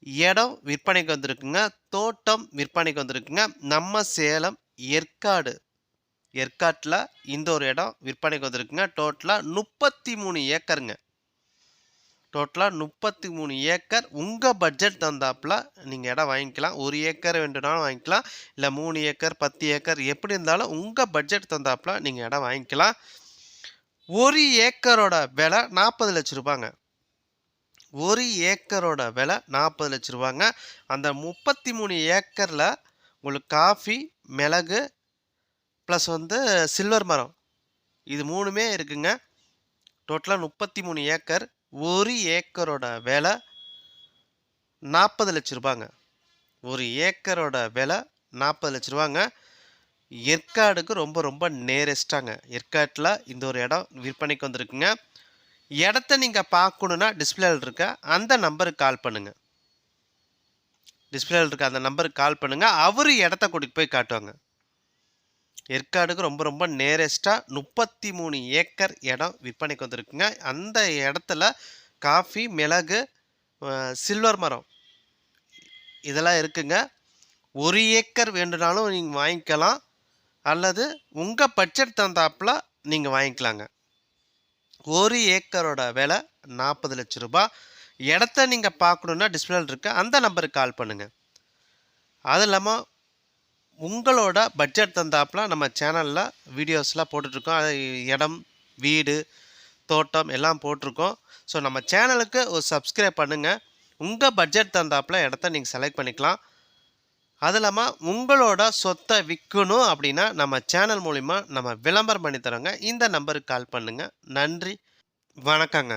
இடம் விற்பனைக்கு வந்திருக்குங்க. தோட்டம் விற்பனைக்கு வந்திருக்குங்க. நம்ம சேலம் ஏற்காடு ஏற்காட்டில் இந்த ஒரு இடம் விற்பனைக்கு வந்திருக்குங்க. டோட்டலாக முப்பத்தி மூணு ஏக்கருங்க. டோட்டலாக முப்பத்தி மூணு ஏக்கர். உங்கள் பட்ஜெட் தந்தாப்புல நீங்கள் இடம் வாங்கிக்கலாம். ஒரு ஏக்கர் வேண்டுனாலும் வாங்கிக்கலாம். இல்லை மூணு ஏக்கர் பத்து ஏக்கர் எப்படி இருந்தாலும் உங்கள் பட்ஜெட் தந்தாப்புல நீங்கள் இடம் வாங்கிக்கலாம். ஒரு ஏக்கரோட விலை நாற்பது லட்ச ரூபாங்க. ஒரு ஏக்கரோட விலை நாற்பது லட்ச ரூபாங்க. அந்த முப்பத்தி மூணு ஏக்கரில் உங்களுக்கு காஃபி மிளகு ப்ளஸ் வந்து சில்வர் மரம். இது மூணுமே இருக்குங்க. டோட்டலாக முப்பத்தி மூணு ஏக்கர். ஒரு ஏக்கரோட விலை நாற்பது லட்ச ரூபாங்க. ஒரு ஏக்கரோட விலை நாற்பது லட்ச ரூபாங்க. ஏற்காடுக்கு ரொம்ப ரொம்ப நேரஸ்டாங்க ஏற்காட்டில் இந்த ஒரு இடம் விற்பனைக்கு வந்திருக்குங்க. இடத்த நீங்கள் பார்க்கணுன்னா டிஸ்பிளேல இருக்க? அந்த நம்பருக்கு கால் பண்ணுங்கள் டிஸ்பிளேல இருக்க அந்த நம்பருக்கு கால் பண்ணுங்கள் அவர் இடத்த கூட்டிகிட்டு போய் காட்டுவாங்க. ஏற்காடுக்கு ரொம்ப ரொம்ப நேரஸ்ட்டாக முப்பத்தி மூணு ஏக்கர் இடம் விற்பனைக்கு வந்திருக்குங்க. அந்த இடத்துல காஃபி மிளகு சில்வர் மரம் இதெல்லாம் இருக்குங்க. ஒரு ஏக்கர் வேண்டுனாலும் நீங்கள் வாங்கிக்கலாம். அல்லது உங்கள் பட்ஜெட் தந்தாப்புல நீங்கள் வாங்கிக்கலாங்க. ஒரு ஏக்கரோட விலை நாற்பது லட்ச ரூபாய் இடத்த நீங்கள் பார்க்கணுன்னா டிஸ்பிளேல இருக்க. அந்த நம்பருக்கு கால் பண்ணுங்கள் அது இல்லாமல் உங்களோட பட்ஜெட் தந்தாப்புல நம்ம சேனலில் வீடியோஸ்லாம் போட்டுட்ருக்கோம். அது இடம் வீடு தோட்டம் எல்லாம் போட்டிருக்கோம். ஸோ நம்ம சேனலுக்கு ஒரு சப்ஸ்கிரைப் பண்ணுங்கள் உங்கள் பட்ஜெட் தந்தாப்புல இடத்த நீங்கள் செலக்ட் பண்ணிக்கலாம். அது இல்லாமல் உங்களோட சொத்தை விற்கணும் அப்படின்னா நம்ம சேனல் மூலிமா நம்ம விளம்பரம் பண்ணி தரோங்க இந்த நம்பருக்கு கால் பண்ணுங்கள் நன்றி. வணக்கங்க.